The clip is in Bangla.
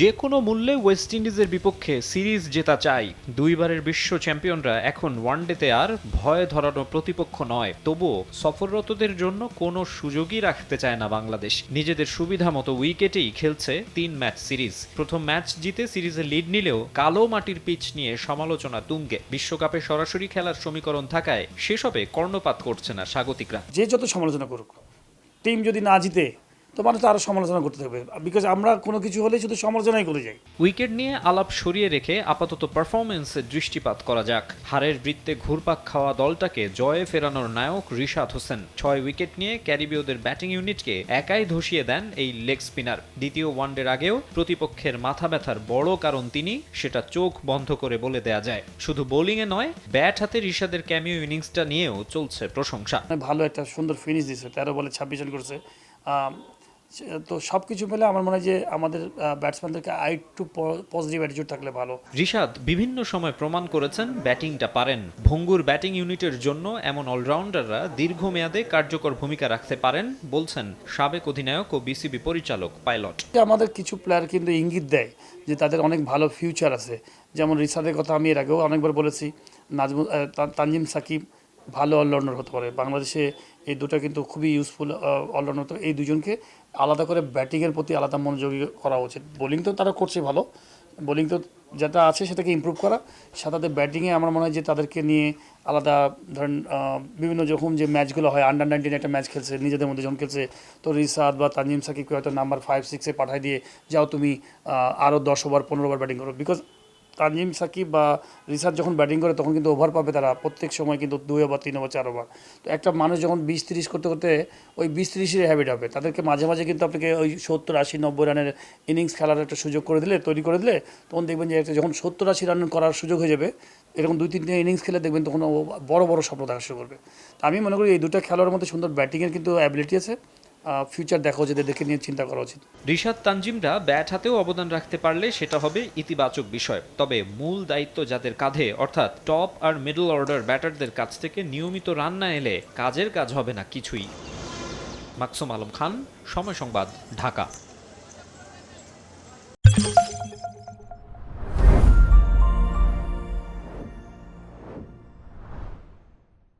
যে কোনো মূল্যে ওয়েস্ট ইন্ডিজের বিপক্ষে সিরিজ জেতা চাই। দুইবারের বিশ্ব চ্যাম্পিয়নরা এখন ওয়ানডেতে আর ভয় ধরানো প্রতিপক্ষ নয়। তবুও সফররতদের জন্য কোনো সুযোগই রাখতে চায় না বাংলাদেশ। নিজেদের সুবিধা মতো উইকেটেই খেলছে তিন ম্যাচ সিরিজ। প্রথম ম্যাচ জিতে সিরিজে লিড নিলেও কালো মাটির পিচ নিয়ে সমালোচনা তুঙ্গে। বিশ্বকাপে সরাসরি খেলার সমীকরণ থাকায় সেসবে কর্ণপাত করছে না স্বাগতিকরা। যে যত সমালোচনা করুক, টিম যদি না জিতে তো মানুষ আরও সমালোচনা করতে থাকবে। বিকজ আমরা কোনো কিছু হলে শুধু সমালোচনাই করে যাই। উইকেট নিয়ে আলাপ সরিয়ে রেখে আপাতত পারফরমেন্সে দৃষ্টিপাত করা যাক। হারের বৃত্তে ঘুরপাক খাওয়া দলটাকে জয়ে ফেরানোর নায়ক রিশাদ হোসেন। ছয় উইকেট নিয়ে ক্যারিবীয়দের ব্যাটিং ইউনিটকে একাই ধসিয়ে দেন এই লেগ স্পিনার দ্বিতীয় ওয়ানডের আগেও প্রতিপক্ষের মাথা ব্যথার বড় কারণ তিনি সেটা চোখ বন্ধ করে বলে দেয়া যায়। শুধু বোলিংয়ে নয় ব্যাট হাতে রিশাদের ক্যামিও ইনিংসটা নিয়েও চলছে প্রশংসা। ভালো একটা সুন্দর ফিনিশ দিয়েছে তেরো বলে ছাব্বিশ রান করেছে। তো সব কিছু মিলে আমার মনে হয় যে আমাদের ব্যাটসম্যানদেরকে আই একটু পজিটিভ অ্যাটিটিউড থাকলে ভালো। রিশাদ বিভিন্ন সময় প্রমাণ করেছেন ব্যাটিংটা পারেন। ভঙ্গুর ব্যাটিং ইউনিটের জন্য এমন অলরাউন্ডাররা দীর্ঘমেয়াদে কার্যকর ভূমিকা রাখতে পারেন বলছেন সাবেক অধিনায়ক ও বিসিবি পরিচালক পাইলট। আমাদের কিছু প্লেয়ার কিন্তু ইঙ্গিত দেয় যে তাদের অনেক ভালো ফিউচার আছে। যেমন রিসাদের কথা আমি এর আগেও অনেকবার বলেছি নাজমুল তানজিম সাকিব ভালো অলরাউন্ডার হতে পারে। বাংলাদেশে এই দুটো কিন্তু খুবই ইউজফুল অলরাউন্ডার তো এই দুজনকে আলাদা করে ব্যাটিংয়ের প্রতি আলাদা মনোযোগী করা উচিত। বোলিং তো তারা করছে ভালো। বোলিং তো যেটা আছে সেটাকে ইমপ্রুভ করা। সাথে ব্যাটিংয়ে আমার মনে হয় যে তাদেরকে নিয়ে আলাদা ধরেন বিভিন্ন যখন যে ম্যাচগুলো হয় আন্ডার নাইনটিন একটা ম্যাচ খেলছে, নিজেদের মধ্যে যখন খেলছে, তো রিসাদ বা তানজিম সাকিবকে হয়তো নাম্বার ফাইভ সিক্সে পাঠায় দিয়ে, যাও তুমি আরও দশ ওভার পনেরো ওভার ব্যাটিং করো। বিকজ তানজিম সাকিব বা রিসার্চ যখন ব্যাটিং করে, তখন কিন্তু ওভার পাবে তারা প্রত্যেক সময় কিন্তু দুই ওভার, তিন ওভার, চার ওভার। তো একটা মানুষ যখন বিশ তিরিশ করতে করতে ওই বিশ তিরিশের হ্যাবিট হবে। তাদেরকে মাঝে মাঝে কিন্তু আপনাকে ওই সত্তর আশি নব্বই রানের ইনিংস খেলার একটা সুযোগ করে দিলে, তৈরি করে দিলে, তখন দেখবেন যে একটা যখন সত্তর আশি রান করার সুযোগ হয়ে যাবে, এরকম দুই তিনটে ইনিংস খেলে দেখবেন তখন বড় বড় স্বপ্ন দেখা শুরু করবে। তা আমি মনে করি এই দুটো খেলোয়াড়ের মধ্যে সুন্দর ব্যাটিংয়ের কিন্তু অ্যাবিলিটি আছে। ফিউচার দেখা উচিত দেখে নিয়ে চিন্তা করা উচিত। রিশাদ তানজিমরা ব্যাট হাতেও অবদান রাখতে পারলে সেটা হবে ইতিবাচক বিষয়। তবে মূল দায়িত্ব যাদের কাঁধে, অর্থাৎ টপ আর মিডল অর্ডার ব্যাটারদের কাছ থেকে নিয়মিত রান না এলে কাজের কাজ হবে না কিছুই। মাকসুম আলম খান, সময় সংবাদ, ঢাকা।